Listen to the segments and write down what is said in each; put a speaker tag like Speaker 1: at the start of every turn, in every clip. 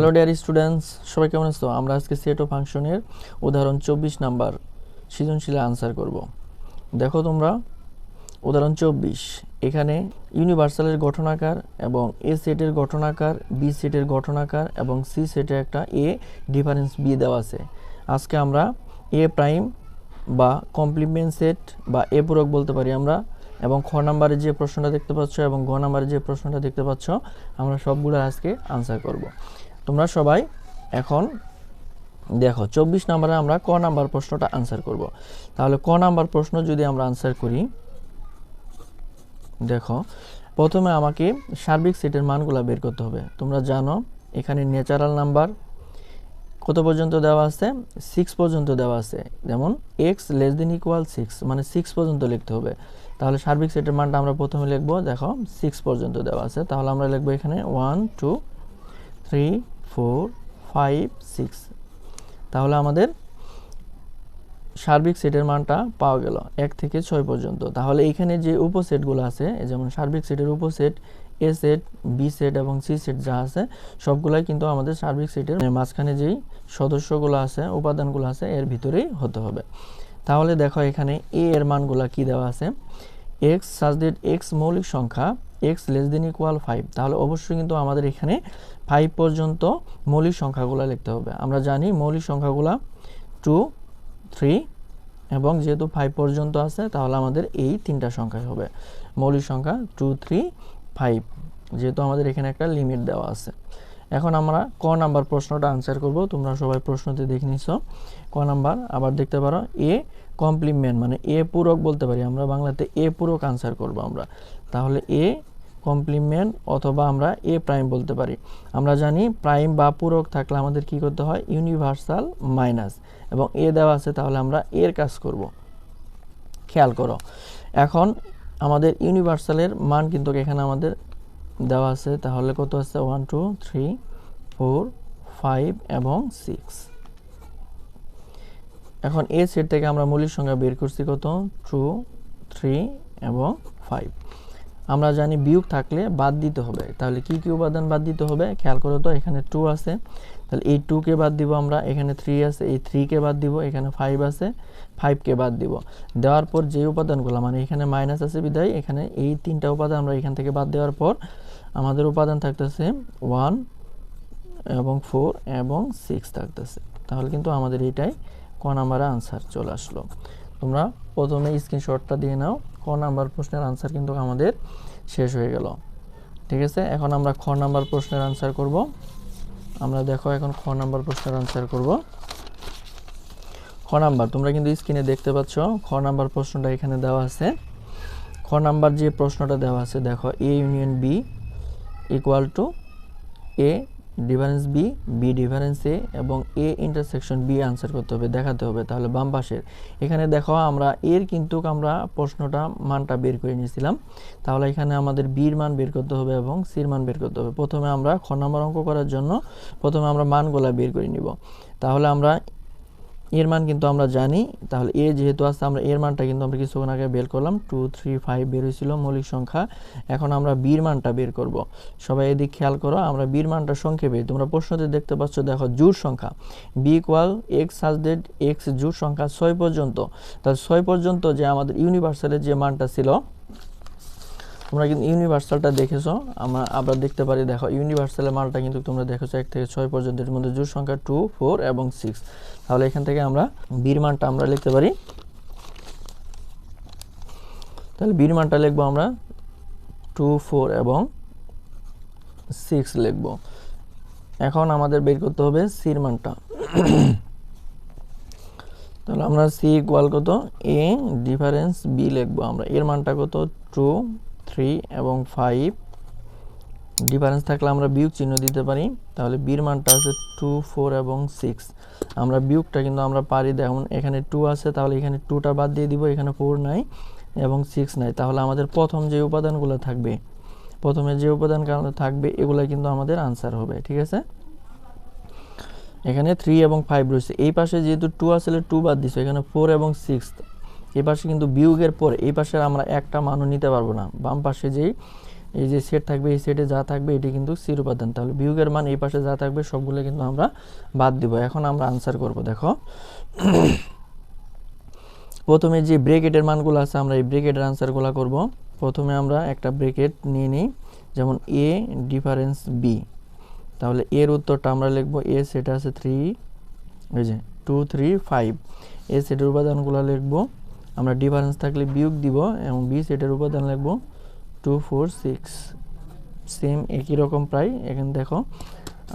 Speaker 1: Hello dear students সবাই কেমন আছো? আমরা আজকে সেট ও ফাংশনের উদাহরণ চব্বিশ নাম্বার সৃজনশীলে আনসার করব। দেখো তোমরা, উদাহরণ চব্বিশ। এখানে ইউনিভার্সালের গঠনাকার এবং এ সেটের গঠনাকার বি সেটের গঠনাকার এবং সি সেটের একটা এ ডিফারেন্স বি দেওয়া আছে। আজকে আমরা এ প্রাইম বা কমপ্লিমেন্ট সেট বা এ পূরক বলতে পারি আমরা এবং খ নাম্বারে যে প্রশ্নটা দেখতে পাচ্ছ এবং গ নাম্বারে যে প্রশ্নটা দেখতে পাচ্ছ, আমরা সবগুলো আজকে আনসার করব। তোমরা সবাই এখন দেখো, চব্বিশ নাম্বারে আমরা ক নাম্বার প্রশ্নটা আনসার করব। তাহলে ক নাম্বার প্রশ্ন যদি আমরা আনসার করি, দেখো, প্রথমে আমাকে সার্বিক সেটের মানগুলো বের করতে হবে। তোমরা জানো, এখানে ন্যাচারাল নাম্বার কত পর্যন্ত দেওয়া আছে? সিক্স পর্যন্ত দেওয়া আছে। যেমন x less than equal six মানে সিক্স পর্যন্ত লিখতে হবে। তাহলে সার্বিক সেটের মানটা আমরা প্রথমে লিখব, দেখো সিক্স পর্যন্ত দেওয়া আছে। তাহলে আমরা লিখব এখানে one two three four five six তাহলে আমাদের সার্বিক সেটের মানটা পাওয়া গেল এক থেকে ছয় পর্যন্ত। তাহলে এইখানে যে উপসেটগুলো আছে যেমন সার্বিক সেটের উপসেট, এ সেট, বি সেট এবং সি সেট যা আছে, সবগুলাই কিন্তু আমাদের সার্বিক সেটের মাঝখানে যেই সদস্যগুলো আছে, উপাদানগুলো আছে, এর ভিতরেই হতে হবে। তাহলে দেখো এখানে এ এর মানগুলো কি দেওয়া আছে? এক্স সাজ ডেট এক্স মৌলিক সংখ্যা, x less than equal five. তাহলে অবশ্যই কিন্তু আমাদের এখানে ফাইভ পর্যন্ত মৌলিক সংখ্যাগুলো লিখতে হবে। আমরা জানি মৌলিক সংখ্যাগুলো টু, থ্রি এবং যেহেতু ফাইভ পর্যন্ত আছে, তাহলে আমাদের এই তিনটা সংখ্যাই হবে। মৌলিক সংখ্যা টু, থ্রি, ফাইভ, যেহেতু আমাদের এখানে একটা লিমিট দেওয়া আছে। এখন আমরা ক নাম্বার প্রশ্নটা আনসার করব। তোমরা সবাই প্রশ্নতে দেখে নিছো। ক নাম্বার, আবার দেখতে পারো, এ কমপ্লিমেন্ট মানে এ পূরক বলতে পারি আমরা, বাংলাতে এ পূরক আনসার করব আমরা। তাহলে এ কমপ্লিমেন্ট অথবা আমরা এ প্রাইম বলতে পারি। আমরা জানি প্রাইম বা পূরক থাকলে আমাদের কি করতে হয়? ইউনিভার্সাল মাইনাস এবং এ দেওয়া আছে তাহলে আমরা এর কাজ করব। খেয়াল করো। এখন আমাদের ইউনিভার্সালের মান কিন্তু এখানে আমাদের দেওয়া আছে। তাহলে কত আছে? One two three four five এবং সিক্স এখন এ সেট থেকে আমরা মৌলিক সংখ্যা বের করছি কত? টু থ্রি এবং ফাইভ আমরা জানি বিয়োগ থাকলে বাদ দিতে হবে। তাহলে কি কি উপাদান বাদ দিতে হবে? খেয়াল করো তো, এখানে টু আছে। তাহলে এই টুকে বাদ দিব আমরা, এখানে থ্রি আছে, এই থ্রিকে বাদ দিব, এখানে ফাইভ আছে ফাইভকে বাদ দিব। দেওয়ার পর যে উপাদানগুলো মানে এখানে মাইনাস আছে বিদায় এখানে এই তিনটা উপাদান আমরা এখান থেকে বাদ দেওয়ার পর আমাদের উপাদান থাকতেছে ওয়ান এবং ফোর এবং সিক্স থাকতেছে। তাহলে কিন্তু আমাদের এইটাই ক নাম্বারে আনসার চলে আসলো। তোমরা প্রথমে স্ক্রিনশটটা দিয়ে নাও। ক নাম্বার প্রশ্নের আনসার কিন্তু আমাদের শেষ হয়ে গেল। ঠিক আছে? এখন আমরা খ নাম্বার প্রশ্নের আনসার করব। আমরা দেখো এখন খ নাম্বার প্রশ্নের আনসার করব। খ নাম্বার, তোমরা কিন্তু স্ক্রিনে দেখতে পাচ্ছ, খ নাম্বার প্রশ্নটা এখানে দেওয়া আছে। খ নাম্বার যে প্রশ্নটা দেওয়া আছে, দেখো A union B equal to A difference B B difference A এবং এ ইন্টারসেকশন বি আনসার করতে হবে, দেখাতে হবে। তাহলে বাম পাশের। এখানে দেখো আমরা এর কিন্তু আমরা প্রশ্নটা মানটা বের করে নিয়েছিলাম। তাহলে এখানে আমাদের বির মান বের করতে হবে এবং সির মান বের করতে হবে। প্রথমে আমরা খ নম্বর অঙ্ক করার জন্য প্রথমে আমরা মানগুলা বের করে নিব। তাহলে আমরা এর মান কিন্তু আমরা জানি। তাহলে এ যেহেতু আছে, আমরা এর মানটা কিন্তু আমরা কিছুক্ষণ আগে বের করলাম। টু থ্রি ফাইভ বের হয়েছিল মৌলিক সংখ্যা। এখন আমরা বীর মানটা বের করব। সবাই এদিক খেয়াল করো, আমরা বীর মানটা সংক্ষেপে, তোমরা প্রশ্নতে দেখতে পাচ্ছ, দেখো জুট সংখ্যা। বি ইকুয়াল এক্স সাজডেড এক্স জুট সংখ্যা ছয় পর্যন্ত। তাহলে ছয় পর্যন্ত যে আমাদের ইউনিভার্সালের যে মানটা ছিল তোমরা কিন্তু ইউনিভার্সালটা দেখেছ, আমরা আবার দেখতে পারি, দেখো ইউনিভার্সালের মালটা কিন্তু তোমরা দেখেছ এক থেকে ছয় পর্যন্ত এর মধ্যে জোর সংখ্যা টু ফোর এবং সিক্স তাহলে এখান থেকে আমরা বীর মানটা আমরা লিখতে পারি। তাহলে বীর মানটা লিখব আমরা টু ফোর এবং সিক্স লিখব। এখন আমাদের বের করতে হবে সির মানটা। তাহলে আমরা সি ইকুয়াল কত? এ ডিফারেন্স বি লিখব আমরা। এর মানটা কত? টু থ্রি এবং ফাইভ ডিফারেন্স থাকলে আমরা বিয়োগ চিহ্ন দিতে পারি। তাহলে বির মানটা আছে টু ফোর এবং সিক্স আমরা বিয়োগটা কিন্তু আমরা পারি, দেখুন, এখানে টু আছে, তাহলে এখানে টুটা বাদ দিয়ে দিব, এখানে ফোর নাই এবং সিক্স নাই। তাহলে আমাদের প্রথম যে উপাদানগুলো থাকবে, প্রথমে যে উপাদান থাকবে, এগুলো কিন্তু আমাদের আনসার হবে, ঠিক আছে? এখানে থ্রি এবং ফাইভ রয়েছে। এই পাশে যেহেতু টু আসলে টু বাদ দিচ্ছে এখানে ফোর এবং সিক্স এই পাশে কিন্তু বিয়োগের পর এই পাশে আমরা একটা মানও নিতে পারব না। বাম পাশে যেই, এই যে সেট থাকবে, এই সেটে যা থাকবে, এটি কিন্তু সির উপাদান। তাহলে বিয়োগের মান এই পাশে যা থাকবে, সবগুলো কিন্তু আমরা বাদ দিব। এখন আমরা আনসার করব, দেখো। প্রথমে যে ব্রেকেটের মানগুলো আছে, আমরা এই ব্রেকেটের আনসারগুলো করব। প্রথমে আমরা একটা ব্রেকেট নিয়ে নিই, যেমন এ ডিফারেন্স বি তাহলে এর উত্তরটা আমরা লিখব এ সেটা আছে থ্রি এই যে টু থ্রি ফাইভ এ সেটের উপাদানগুলো লিখব। আমরা ডিফারেন্স থাকলে বিয়োগ দিব এবং বি সেটের উপাদান লিখব টু, ফোর, সিক্স। সেম একই রকম প্রায়। এখানে দেখো,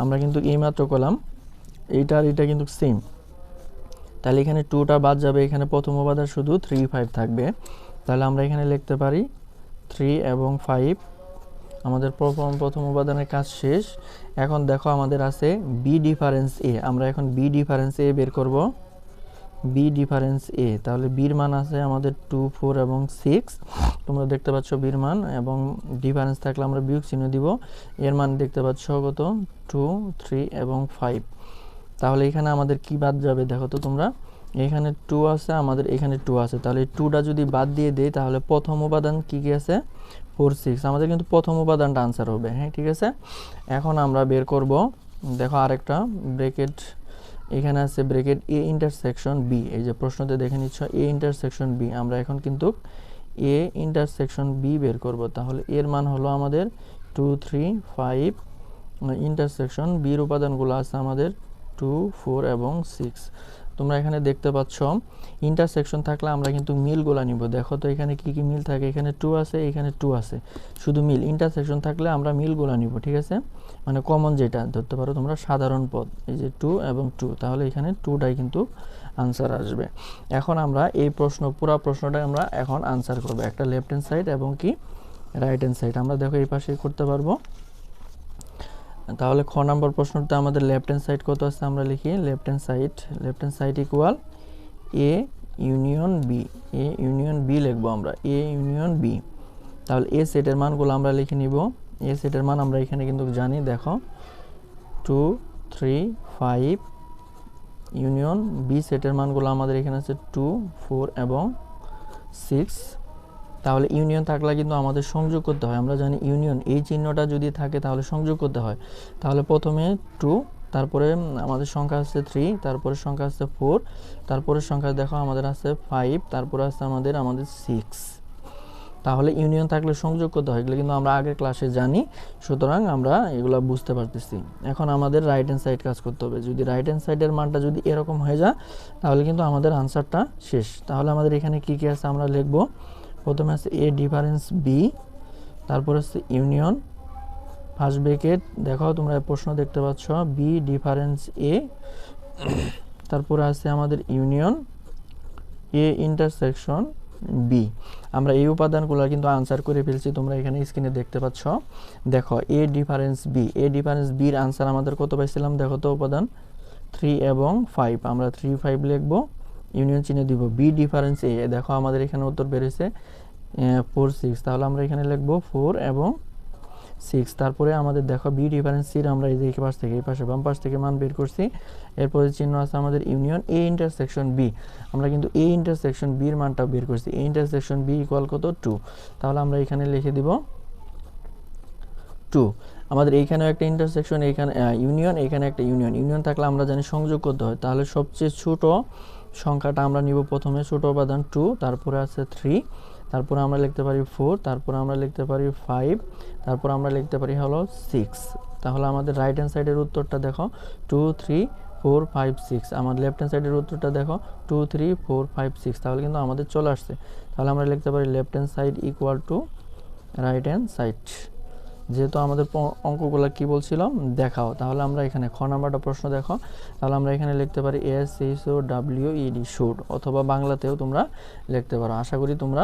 Speaker 1: আমরা কিন্তু এইমাত্র করলাম। এইটা আর এটা কিন্তু সেম। তাহলে এখানে টুটা বাদ যাবে। এখানে প্রথম উপাদান শুধু থ্রি, ফাইভ থাকবে। তাহলে আমরা এখানে লিখতে পারি থ্রি এবং ফাইভ। আমাদের প্রথম প্রথম উপাদানের কাজ শেষ। এখন দেখো আমাদের আছে বি ডিফারেন্স এ। আমরা এখন বি ডিফারেন্স এ বের করব। বি ডিফারেন্স এ তাহলে বির মান আছে আমাদের টু ফোর এবং সিক্স তোমরা দেখতে পাচ্ছ বির মান এবং ডিফারেন্স থাকলে আমরা বিয়োগ চিহ্ন দিব। এর মান দেখতে পাচ্ছ কত? টু থ্রি এবং ফাইভ তাহলে এখানে আমাদের কি বাদ যাবে দেখো তো তোমরা? এখানে টু আছে, আমাদের এখানে টু আছে। তাহলে টুটা যদি বাদ দিয়ে দেই, তাহলে প্রথম উপাদান কি কি আছে? ফোর সিক্স আমাদের কিন্তু প্রথম উপাদানটা আনসার হবে হ্যাঁ ঠিক আছে? এখন আমরা বের করব। দেখো আরেকটা ব্রেকেট এখানে আছে ব্রেকেট এ ইন্টারসেকশন বি, এই যে প্রশ্নতে দেখে নিচ্ছ এ ইন্টারসেকশন বি, আমরা এখন কিন্তু এ ইন্টারসেকশন বি বের করব। তাহলে এর মান হলো আমাদের টু থ্রি ফাইভ ইন্টারসেকশন বির উপাদানগুলো আছে আমাদের টু ফোর এবং সিক্স তোমরা এখানে দেখতে পাচ্ছ ইন্টারসেকশন থাকলে আমরা কিন্তু মিলগুলো নিব। দেখো তো এখানে কি কি মিল থাকে, এখানে টু আছে, এখানে টু আছে। শুধু মিল ইন্টারসেকশন থাকলে আমরা মিলগুলো নিব, ঠিক আছে? মানে কমন যেটা, ধরতে পারো তোমরা সাধারণ পদ, এই যে টু এবং টু তাহলে এখানে টুটাই কিন্তু আনসার আসবে। এখন আমরা এই প্রশ্ন, পুরো প্রশ্নটা আমরা এখন আনসার করব, একটা লেফট হ্যান্ড সাইড এবং কি রাইট হ্যান্ড সাইড আমরা দেখো এই পাশে করতে পারব। তাহলে খ নম্বর প্রশ্নটা আমাদের লেফট হ্যান্ড সাইড কত আছে আমরা লিখি? Left hand side left hand side equal A union B A union B লিখব আমরা এ ইউনিয়ন বি তাহলে এ সেটের মানগুলো আমরা লিখে নিব। এ সেটের মান আমরা এখানে কিন্তু জানি, দেখো two three five union B সেটের মানগুলো আমাদের এখানে আছে টু ফোর এবং সিক্স তাহলে ইউনিয়ন থাকলে কিন্তু আমাদের সংযোগ করতে হয়। আমরা জানি ইউনিয়ন, এই চিহ্নটা যদি থাকে তাহলে সংযোগ করতে হয়। তাহলে প্রথমে টু তারপরে আমাদের সংখ্যা আসছে থ্রি তারপরে সংখ্যা আসছে ফোর তারপরে সংখ্যা দেখো আমাদের আছে ফাইভ তারপরে আসছে আমাদের আমাদের সিক্স তাহলে ইউনিয়ন থাকলে সংযোগ করতে হয়, এগুলো কিন্তু আমরা আগের ক্লাসে জানি। সুতরাং আমরা এগুলো বুঝতে পারতেছি। এখন আমাদের রাইট হ্যান্ড সাইড কাজ করতে হবে। যদি রাইট হ্যান্ড সাইডের মানটা যদি এরকম হয়ে যায়, তাহলে কিন্তু আমাদের আনসারটা শেষ। তাহলে আমাদের এখানে কী কী আছে আমরা লিখব? প্রথমে আছে এ ডিফারেন্স বি তারপর আছে ইউনিয়ন ফার্স্ট ব্রেকেট দেখো তোমরা প্রশ্ন দেখতে পাচ্ছ বি ডিফারেন্স এ তারপরে আছে আমাদের ইউনিয়ন এ ইন্টারসেকশন বি আমরা এই উপাদানগুলো কিন্তু আনসার করে ফেলছি, তোমরা এখানে স্ক্রিনে দেখতে পাচ্ছ। দেখো A difference B A difference বির আনসার আমাদের কত পাইছিলাম? দেখো তো উপাদান থ্রি এবং ফাইভ আমরা থ্রি ফাইভ লিখব। ইউনিয়ন চিহ্ন দিব। বি ডিফারেন্স এ দেখো আমাদের এখানে উত্তর বেরিয়েছে ফোর সিক্স তাহলে আমরা এখানে লিখব ফোর এবং সিক্স তারপরে আমাদের দেখো বি ডিফারেন্স সির আমরা এই যে এই পাশ থেকে, এই পাশে বাম পাশ থেকে মান বের করছি। এরপরে চিহ্ন আছে আমাদের ইউনিয়ন এ ইন্টারসেকশন বি আমরা কিন্তু এ ইন্টারসেকশন বির মানটা বের করছি। এ ইন্টারসেকশন বি ইকুয়াল কত? টু তাহলে আমরা এখানে লিখে দিব টু আমাদের এইখানেও একটা ইন্টারসেকশন এইখানে ইউনিয়ন এখানে একটা ইউনিয়ন। ইউনিয়ন থাকলে আমরা জানি সংযোগ করতে হয়। তাহলে সবচেয়ে ছোট সংখ্যাটা আমরা নিব প্রথমে ছোট উপাদান টু তারপরে আছে থ্রি তারপরে আমরা লিখতে পারি ফোর তারপরে আমরা লিখতে পারি ফাইভ তারপর আমরা লিখতে পারি হলো সিক্স তাহলে আমাদের রাইট হ্যান্ড সাইডের উত্তরটা দেখো two three four five six আমার লেফট হ্যান্ড সাইডের উত্তরটা দেখো two three four five six তাহলে কিন্তু আমাদের চলে আসছে। তাহলে আমরা লিখতে পারি left hand side equal to right hand side যেহেতু আমাদের অঙ্কগুলো কি বলছিলাম? দেখাও। তাহলে আমরা এখানে খ নাম্বারটা প্রশ্ন দেখো। তাহলে আমরা এখানে লিখতে পারি S H O W E D should অথবা বাংলাতেও তোমরা লিখতে পারো। আশা করি তোমরা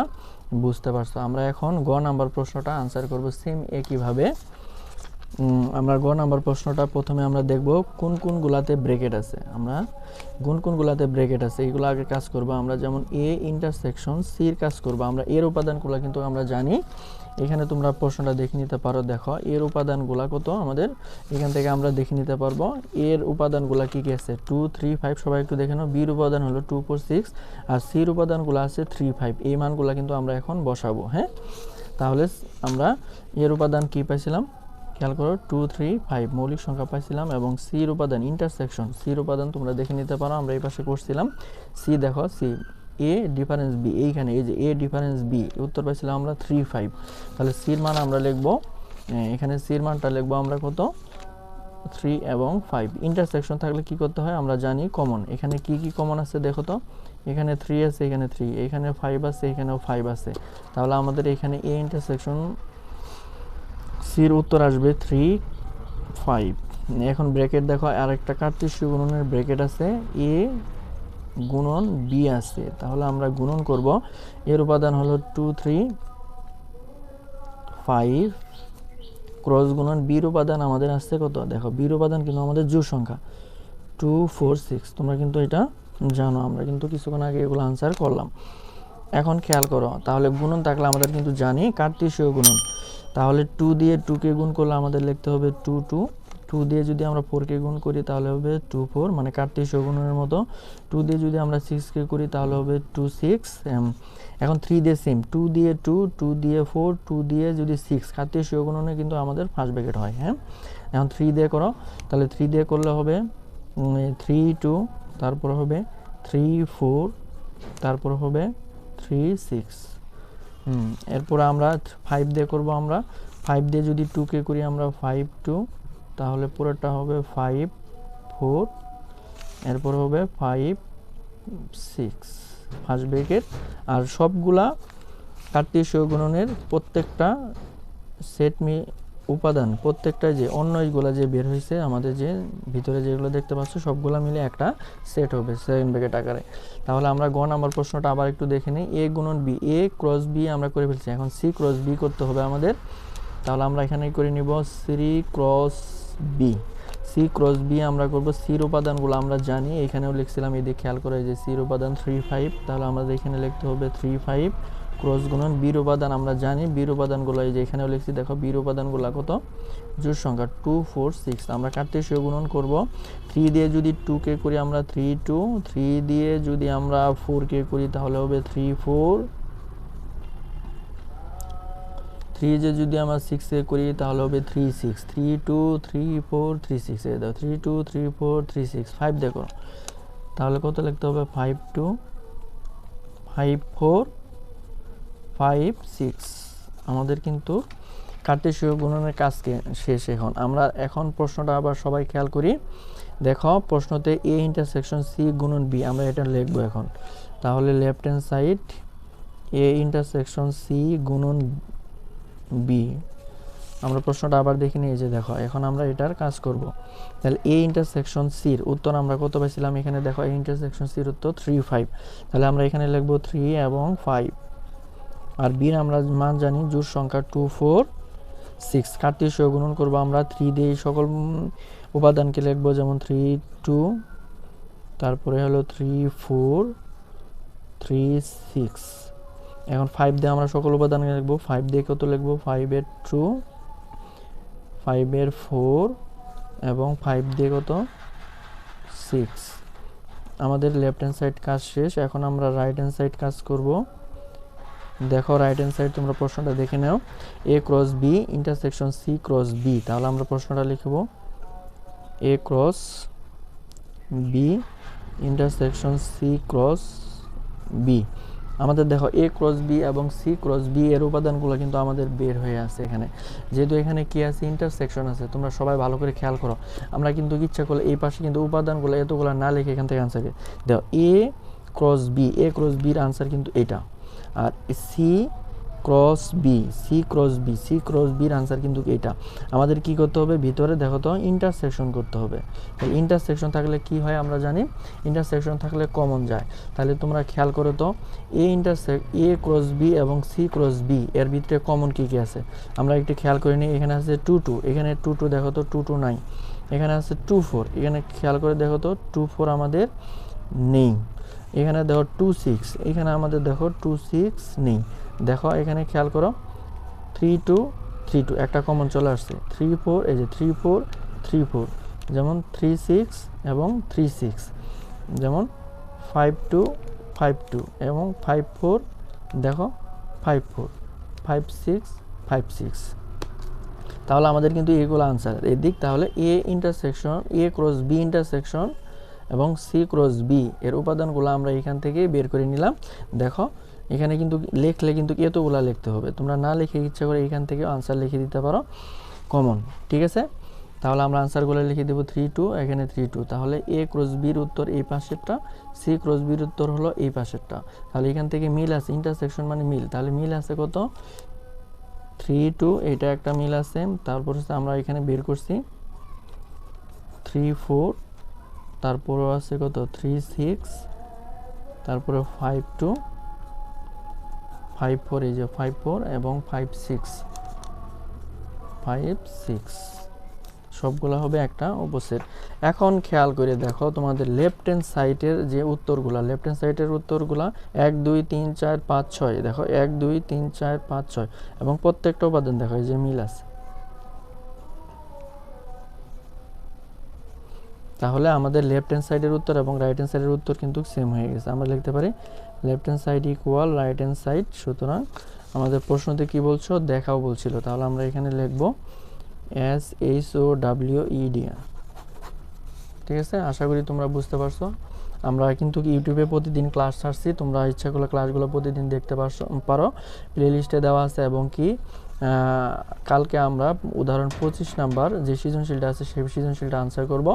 Speaker 1: বুঝতে পারছ। আমরা এখন গ নাম্বার প্রশ্নটা আনসার করব সেম একইভাবে আমরা গ নাম্বার প্রশ্নটা প্রথমে আমরা দেখব কোন কোন গুলাতে ব্রেকেট আছে। আমরা কোন কোন গুলাতে ব্রেকেট আছে এইগুলো আগে কাজ করব। আমরা যেমন এ ইন্টারসেকশন সির কাজ করব। আমরা এর উপাদানগুলো কিন্তু আমরা জানি। এখানে তোমরা প্রশ্নটা দেখে নিতে পারো। দেখো, এর উপাদানগুলা কত? আমাদের এখান থেকে আমরা দেখে নিতে পারব। এর উপাদানগুলা কি কি আছে? টু থ্রি ফাইভ সবাই একটু দেখে নাও। বির উপাদান হলো টু ফোর সিক্স আর সির উপাদানগুলো আছে থ্রি ফাইভ এই মানগুলো কিন্তু আমরা এখন বসাবো হ্যাঁ? তাহলে আমরা এর উপাদান কি পাইছিলাম? খেয়াল করো টু থ্রি ফাইভ মৌলিক সংখ্যা পাইছিলাম এবং সির উপাদান ইন্টারসেকশন সির উপাদান তোমরা দেখে নিতে পারো, আমরা এই পাশে করছিলাম। সি দেখো সি এ ডিফারেন্স বি এইখানে, এই যে এ ডিফারেন্স বি উত্তর পাইছিলাম আমরা থ্রি ফাইভ তাহলে সির মান আমরা লিখব এখানে সির মানটা লিখব আমরা কত? থ্রি এবং ফাইভ ইন্টারসেকশন থাকলে কি করতে হয়? আমরা জানি কমন এখানে কি কি কমন আছে দেখো তো? এখানে থ্রি আছে, এখানে থ্রি এখানে ফাইভ আছে, এখানেও ফাইভ আছে। তাহলে আমাদের এখানে এ ইন্টারসেকশন সির উত্তর আসবে থ্রি ফাইভ এখন ব্র্যাকেট দেখো, আরেকটা কার্তিস্য গুণনের ব্র্যাকেট আছে এ গুণন বি আছে। তাহলে আমরা গুণন করব। এর উপাদান হলো টু থ্রি ফাইভ ক্রস গুণন বির উপাদান আমাদের আসছে কত? দেখো বির উপাদান কিন্তু আমাদের জোর সংখ্যা। টু ফোর সিক্স তোমরা কিন্তু এটা জানো, আমরা কিন্তু কিছুক্ষণ আগে এগুলো আনসার করলাম। এখন খেয়াল করো, তাহলে গুণন থাকলে আমাদের কিন্তু জানি কার্তিসীয় গুণন তাহলে টু দিয়ে টুকে গুণ করলে আমাদের লিখতে হবে টু টু টু দিয়ে যদি আমরা ফোরকে গুণ করি তাহলে হবে টু ফোর মানে কার্তিক গুণনের মতো। টু দিয়ে যদি আমরা সিক্সকে করি তাহলে হবে টু সিক্স এখন থ্রি দিয়ে সেম টু দিয়ে টু টু দিয়ে ফোর টু দিয়ে যদি সিক্স কার্তিক গুণনে কিন্তু আমাদের ফার্স্ট ব্র্যাকেট হয় হ্যাঁ? এখন থ্রি দিয়ে করো, তাহলে থ্রি দিয়ে করলে হবে থ্রি টু তারপর হবে থ্রি ফোর তারপর হবে থ্রি সিক্স হুম, এরপর আমরা ফাইভ দিয়ে করব আমরা। ফাইভ দিয়ে যদি টুকে করি আমরা ফাইভ টু তাহলে পুরোটা হবে ফাইভ ফোর এরপর হবে ফাইভ সিক্স ফার্স্ট ব্রেকেট আর সবগুলা কার্তিক গুণনের প্রত্যেকটা সেট মি উপাদান প্রত্যেকটা যে অন্য অন্যগুলো যে বের হয়েছে আমাদের যে ভিতরে যেগুলো দেখতে পাচ্ছ, সবগুলো মিলে একটা সেট হবে সেকেন্ড ব্রেকেট আকারে। তাহলে আমরা গ নাম্বার প্রশ্নটা আবার একটু দেখে নিই। এ গুণন বি এ ক্রস বি আমরা করে ফেলছি। এখন সি ক্রস বি করতে হবে আমাদের। তাহলে আমরা এখানে করে নিব C cross B C cross B আমরা করব সির উপাদানগুলো আমরা জানি। এখানেও লিখছিলাম, এই দিয়ে খেয়াল করে যে সির উপাদান থ্রি ফাইভ তাহলে আমাদের এখানে লিখতে হবে থ্রি ফাইভ ক্রস গুণন বীর উপাদান আমরা জানি। বীর উপাদানগুলো এই যে এখানেও লিখছি, দেখো বীর উপাদানগুলো কত? জোর সংখ্যা টু ফোর সিক্স আমরা কার্তেশীয় গুণন করব। থ্রি দিয়ে যদি টু কে করি আমরা থ্রি টু থ্রি দিয়ে যদি আমরা ফোর কে করি তাহলে হবে থ্রি ফোর থ্রি যে যদি আমরা সিক্সে করি তাহলে হবে three six three two three four three six এই দেখো three two three four three six five দেখো। তাহলে কত লিখতে হবে? Five two five four five six আমাদের কিন্তু কার্তেশীয় গুণনের কাজকে শেষ এখন। আমরা এখন প্রশ্নটা আবার সবাই খেয়াল করি। দেখো, প্রশ্নতে এ ইন্টারসেকশন সি গুণন বি আমরা এটা লিখব এখন। তাহলে left hand side A intersection C গুণন বি আমরা প্রশ্নটা আবার দেখে নিয়ে যে দেখো, এখন আমরা এটার কাজ করব। তাহলে এ ইন্টারসেকশন সির উত্তর আমরা কত পাইছিলাম এখানে? দেখো এ ইন্টারসেকশন সির উত্তর থ্রি ফাইভ তাহলে আমরা এখানে লিখব থ্রি এবং ফাইভ আর বির আমরা মান জানি জোর সংখ্যা টু ফোর সিক্স কার্তিসীয় গুণন করব আমরা থ্রি দিয়ে সকল উপাদানকে লিখব যেমন থ্রি টু তারপরে হলো থ্রি ফোর থ্রি সিক্স এখন ফাইভ দিয়ে আমরা সকল উপাদানকে লিখব ফাইভ দিয়ে কত লিখব? ফাইভের টু ফাইভের ফোর এবং ফাইভ দিয়ে কত? সিক্স আমাদের লেফট হ্যান্ড সাইড কাজ শেষ, এখন আমরা রাইট হ্যান্ড সাইড কাজ করব। দেখো রাইট হ্যান্ড সাইড তোমরা প্রশ্নটা দেখে নাও। A cross B intersection C cross B তাহলে আমরা প্রশ্নটা লিখব A cross B intersection C cross B আমাদের দেখো এ ক্রস বি এবং সি ক্রস বি এর উপাদানগুলো কিন্তু আমাদের বের হয়ে আছে এখানে। যেহেতু এখানে কি আছে? ইন্টারসেকশন আছে। তোমরা সবাই ভালো করে খেয়াল করো। আমরা কিন্তু ইচ্ছা করলে এই পাশে কিন্তু উপাদানগুলো এতগুলো না লিখে এখান থেকে আনসার দেখো A cross B A cross বির আনসার কিন্তু এটা। আর C cross B C cross B C cross বির আনসার কিন্তু এটা আমাদের কি করতে হবে? ভিতরে দেখো তো ইন্টারসেকশন করতে হবে। ইন্টারসেকশন থাকলে কি হয় আমরা জানি? ইন্টারসেকশন থাকলে কমন যায়। তাহলে তোমরা খেয়াল করো তো A intersect A cross B এবং সি ক্রস বি এর ভিতরে কমন কি কি আছে? আমরা একটু খেয়াল করে নিই, এখানে আছে টু টু এখানে টু টু দেখো তো টু টু নাই এখানে আছে টু ফোর এখানে খেয়াল করে দেখো তো টু ফোর আমাদের নেই। এখানে দেখো টু সিক্স এখানে আমাদের দেখো টু সিক্স নেই। দেখো এখানে খেয়াল করো থ্রি টু থ্রি টু একটা কমন চলে আসছে। থ্রি ফোর এই যে থ্রি ফোর থ্রি ফোর যেমন থ্রি সিক্স এবং থ্রি সিক্স যেমন ফাইভ টু ফাইভ টু এবং ফাইভ ফোর দেখো five four five six five six তাহলে আমাদের কিন্তু এগুলো আনসার এদিক তাহলে A intersection A cross B intersection এবং সি ক্রস বি এর উপাদানগুলো আমরা এখান থেকে বের করে নিলাম। দেখো, এখানে কিন্তু লিখলে কিন্তু এতগুলা লিখতে হবে। তোমরা না লিখে ইচ্ছা করে এখান থেকে আনসার লিখে দিতে পারো কমন ঠিক আছে? তাহলে আমরা আনসারগুলো লিখে দেবো থ্রি টু এখানে থ্রি টু তাহলে এ ক্রস বির উত্তর এই পাশেরটা সি ক্রস বির উত্তর হলো এই পাশেরটা। তাহলে এখান থেকে মিল আছে ইন্টারসেকশন মানে মিল। তাহলে মিল আছে কত? থ্রি টু এটা একটা মিল আছে। তারপর হচ্ছে আমরা এখানে বের করছি থ্রি ফোর তারপরও আছে কত? থ্রি সিক্স তারপরে ফাইভ টু ফাইভ ফোর এই যে ফাইভ ফোর এবং ফাইভ সিক্স ফাইভ সিক্স সবগুলো হবে একটা অপোজিট এখন খেয়াল করে দেখো, তোমাদের লেফট হ্যান্ড সাইডের যে উত্তরগুলা লেফট হ্যান্ড সাইডের উত্তরগুলা এক, দুই, তিন, চার, পাঁচ, ছয়, দেখো, এক, দুই, তিন, চার, পাঁচ, ছয় এবং প্রত্যেকটা উপাদান দেখো যে মিল আছে। তাহলে আমাদের লেফট হ্যান্ড সাইডের উত্তর এবং রাইট হ্যান্ড সাইডের উত্তর কিন্তু সেম হয়ে গেছে। আমরা লিখতে পারি left hand side equal right hand side সুতরাং আমাদের প্রশ্নতে কি বলছো? দেখাও বলছিল। তাহলে আমরা এখানে লিখব S H O W E D ঠিক আছে? আশা করি তোমরা বুঝতে পারছ। আমরা কিন্তু ইউটিউবে প্রতিদিন ক্লাস ছাড়ছি। তোমরা ইচ্ছা করলে ক্লাসগুলো প্রতিদিন দেখতে পারছ, পারো। প্লে লিস্টে দেওয়া আছে এবং কি কালকে আমরা উদাহরণ পঁচিশ নাম্বার যে সৃজনশীলটা আছে, সেই সৃজনশীলটা আনসার করব।